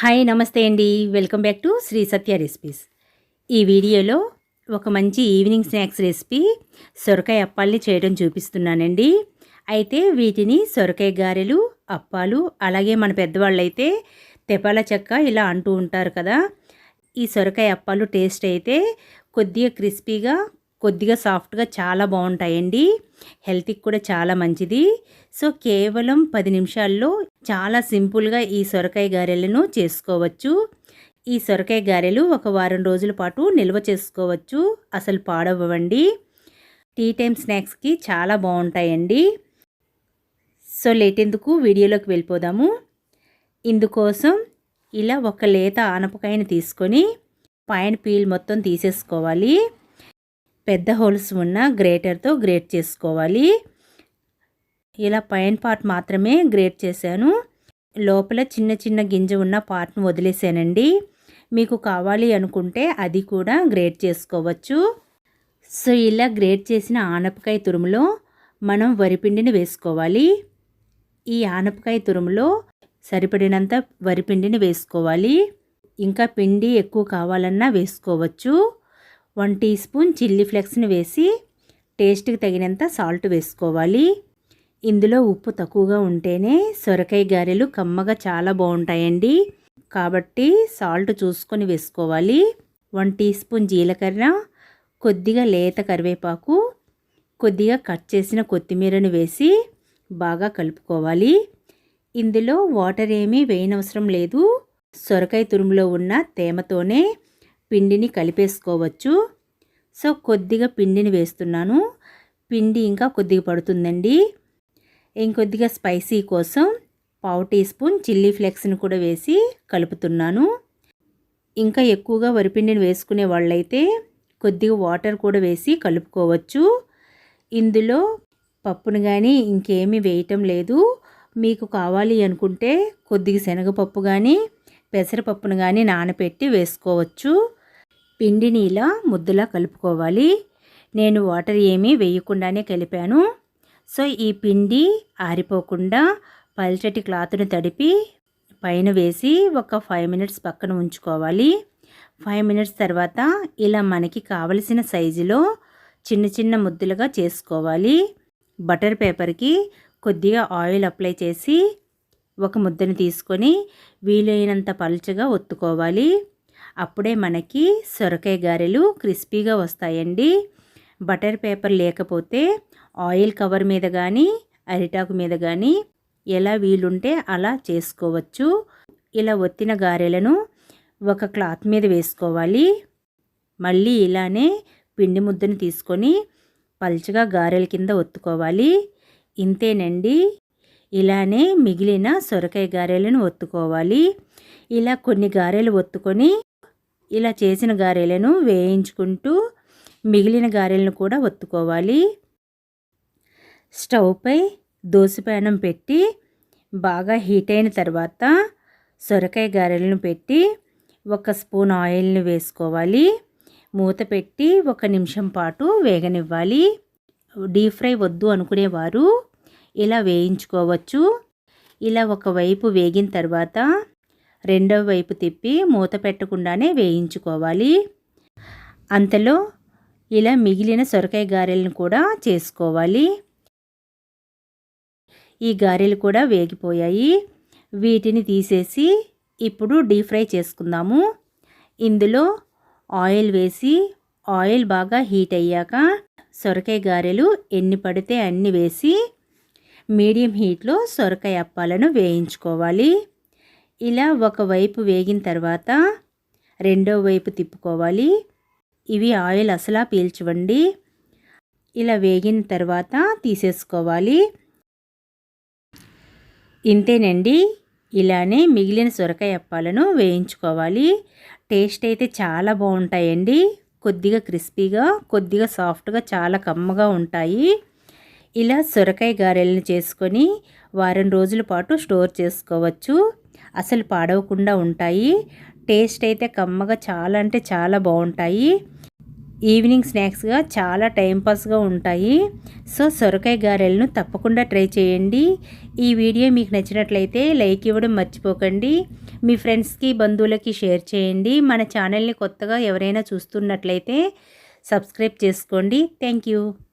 Hi నమస్తే అండి. Welcome back to Sri Satya recipes. ఈ వీడియోలో ఒక మంచి ఈవినింగ్ స్నాక్స్ రెసిపీ సొరకాయ అప్పాల్ని చేయడం చూపిస్తున్నానండి. అయితే వీటిని సొరకాయ గారెలు అప్పాలు అలాగే మన పెద్దవాళ్ళు అయితే తెపాల చెక్క ఇలా అంటూ ఉంటారు కదా. ఈ సొరకాయ అప్పాలు టేస్ట్ అయితే కొద్దిగా క్రిస్పీగా కొద్దిగా సాఫ్ట్గా చాలా బాగుంటాయండి. హెల్త్కి కూడా చాలా మంచిది. సో కేవలం పది నిమిషాల్లో చాలా సింపుల్గా ఈ సొరకాయ గారెలను చేసుకోవచ్చు. ఈ సొరకాయ గారెలు ఒక వారం రోజుల పాటు నిల్వ చేసుకోవచ్చు. అసలు పాడవ్వండి. టీ టైం స్నాక్స్కి చాలా బాగుంటాయండి. సో లేట్ ఎందుకు వీడియోలోకి వెళ్ళిపోదాము. ఇందుకోసం ఇలా ఒక లేత ఆనపకాయని తీసుకొని పైన పీల్ మొత్తం తీసేసుకోవాలి. పెద్ద హోల్స్ ఉన్న గ్రేటర్తో గ్రేట్ చేసుకోవాలి. ఇలా పైన పార్ట్ మాత్రమే గ్రేట్ చేశాను. లోపల చిన్న చిన్న గింజ ఉన్న పార్ట్ను వదిలేసానండి. మీకు కావాలి అనుకుంటే అది కూడా గ్రేట్ చేసుకోవచ్చు. సో ఇలా గ్రేట్ చేసిన ఆనపకాయ తురుములో మనం వరిపిండిని వేసుకోవాలి. ఈ ఆనపకాయ తురుములో సరిపడినంత వరిపిండిని వేసుకోవాలి. ఇంకా పిండి ఎక్కువ కావాలన్నా వేసుకోవచ్చు. వన్ టీ స్పూన్ చిల్లీ ఫ్లెక్స్ని వేసి టేస్ట్కి తగినంత సాల్ట్ వేసుకోవాలి. ఇందులో ఉప్పు తక్కువగా ఉంటేనే సొరకాయ గారెలు కమ్మగా చాలా బాగుంటాయండి. కాబట్టి సాల్ట్ చూసుకొని వేసుకోవాలి. వన్ టీ స్పూన్ జీలకర్ర కొద్దిగా లేత కరివేపాకు కొద్దిగా కట్ చేసిన కొత్తిమీరను వేసి బాగా కలుపుకోవాలి. ఇందులో వాటర్ ఏమీ వేయనవసరం లేదు. సొరకాయ తురుములో ఉన్న తేమతోనే పిండిని కలిపేసుకోవచ్చు. సో కొద్దిగా పిండిని వేస్తున్నాను. పిండి ఇంకా కొద్దిగా పడుతుందండి. ఇంకొద్దిగా స్పైసీ కోసం పావు టీ స్పూన్ చిల్లీ ఫ్లెక్స్ని కూడా వేసి కలుపుతున్నాను. ఇంకా ఎక్కువగా వరిపిండిని వేసుకునే వాళ్ళైతే కొద్దిగా వాటర్ కూడా వేసి కలుపుకోవచ్చు. ఇందులో పప్పును కానీ ఇంకేమీ వేయటం లేదు. మీకు కావాలి అనుకుంటే కొద్దిగా శనగపప్పు కానీ పెసరపప్పును కానీ నానబెట్టి వేసుకోవచ్చు. పిండిని ఇలా ముద్దలా కలుపుకోవాలి. నేను వాటర్ ఏమీ వేయకుండానే కలిపాను. సో ఈ పిండి ఆరిపోకుండా పల్చటి క్లాత్ను తడిపి పైన వేసి ఒక ఫైవ్ మినిట్స్ పక్కన ఉంచుకోవాలి. ఫైవ్ మినిట్స్ తర్వాత ఇలా మనకి కావలసిన సైజులో చిన్న చిన్న ముద్దులుగా చేసుకోవాలి. బటర్ పేపర్కి కొద్దిగా ఆయిల్ అప్లై చేసి ఒక ముద్దను తీసుకొని వీలైనంత పలుచగా ఒత్తుకోవాలి. అప్పుడే మనకి సొరకాయ గారెలు క్రిస్పీగా వస్తాయండి. బటర్ పేపర్ లేకపోతే ఆయిల్ కవర్ మీద కానీ అరిటాకు మీద కానీ ఎలా వీలుంటే అలా చేసుకోవచ్చు. ఇలా ఒత్తిన గారెలను ఒక క్లాత్ మీద వేసుకోవాలి. మళ్ళీ ఇలానే పిండి ముద్దను తీసుకొని పల్చగా గారెల కింద ఒత్తుకోవాలి. ఇంతేనండి. ఇలానే మిగిలిన సొరకాయ గారెలను ఒత్తుకోవాలి. ఇలా కొన్ని గారెలు ఒత్తుకొని ఇలా చేసిన గారెలను వేయించుకుంటూ మిగిలిన గారెలను కూడా ఒత్తుకోవాలి. స్టవ్పై దోసపానం పెట్టి బాగా హీట్ అయిన తర్వాత సొరకాయ గారెలను పెట్టి ఒక స్పూన్ ఆయిల్ని వేసుకోవాలి. మూత పెట్టి ఒక నిమిషం పాటు వేగనివ్వాలి. డీప్ ఫ్రై వద్దు అనుకునేవారు ఇలా వేయించుకోవచ్చు. ఇలా ఒకవైపు వేగిన తర్వాత రెండవ వైపు తిప్పి మూత పెట్టకుండానే వేయించుకోవాలి. అంతలో ఇలా మిగిలిన సొరకాయ గారెలను కూడా చేసుకోవాలి. ఈ గారెలు కూడా వేగిపోయాయి. వీటిని తీసేసి ఇప్పుడు డీప్ ఫ్రై చేసుకుందాము. ఇందులో ఆయిల్ వేసి ఆయిల్ బాగా హీట్ అయ్యాక సొరకాయ గారెలు ఎన్ని పడితే అన్ని వేసి మీడియం హీట్లో సొరకాయ అప్పాలను వేయించుకోవాలి. ఇలా ఒకవైపు వేగిన తర్వాత రెండో వైపు తిప్పుకోవాలి. ఇవి ఆయిల్ అసలా పీల్చివ్వండి ఇలా వేగిన తర్వాత తీసేసుకోవాలి. ఇంతేనండి. ఇలానే మిగిలిన సొరకాయ అప్పాలను వేయించుకోవాలి. టేస్ట్ అయితే చాలా బాగుంటాయండి. కొద్దిగా క్రిస్పీగా కొద్దిగా సాఫ్ట్గా చాలా కమ్మగా ఉంటాయి. ఇలా సొరకాయ గారెలను చేసుకొని వారం రోజుల పాటు స్టోర్ చేసుకోవచ్చు. అసలు పాడవకుండా ఉంటాయి. టేస్ట్ అయితే కమ్మగా చాలా అంటే చాలా బాగుంటాయి. ఈవినింగ్ స్నాక్స్గా చాలా టైంపాస్గా ఉంటాయి. సో సొరకాయ గారెలను తప్పకుండా ట్రై చేయండి. ఈ వీడియో మీకు నచ్చినట్లయితే లైక్ ఇవ్వడం మర్చిపోకండి. మీ ఫ్రెండ్స్కి బంధువులకి షేర్ చేయండి. మన ఛానల్ని కొత్తగా ఎవరైనా చూస్తున్నట్లయితే సబ్స్క్రైబ్ చేసుకోండి. Thank you.